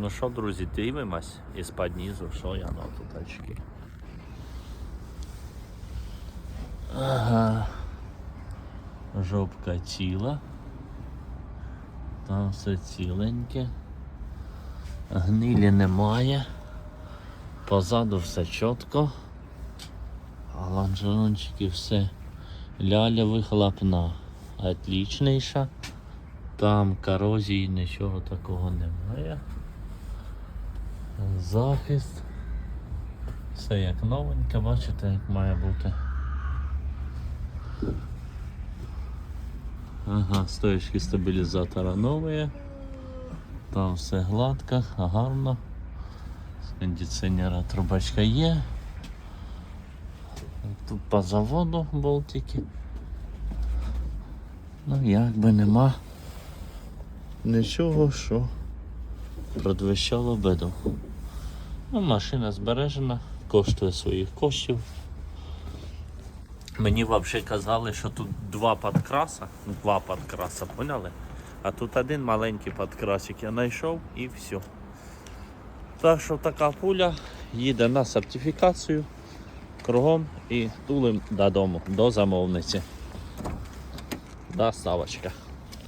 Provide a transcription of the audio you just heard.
Ну що, друзі, дивимось із-під низу, що я на тут очки. Ага. Жопка ціла. Там все ціленьке. Гнилі немає. Позаду все чітко. А лонжерончики все ляля вихлопна. Отлічніша. Там корозії нічого такого немає. Захист. Все як новеньке, бачите, як має бути. Ага, стоечки стабілізатора нові. Там все гладко, гарно. З кондиціонера трубочка є. Тут по заводу болтики. Ну як би нема нічого, що предвещало беду. Ну, машина збережена, коштує своїх коштів. Мені взагалі казали, що тут два підкраса, два підкраса, поняли? А тут один маленький підкрасик я знайшов і все. Так що така пуля їде на сертифікацію кругом і тулим додому, до замовниці. Доставочка.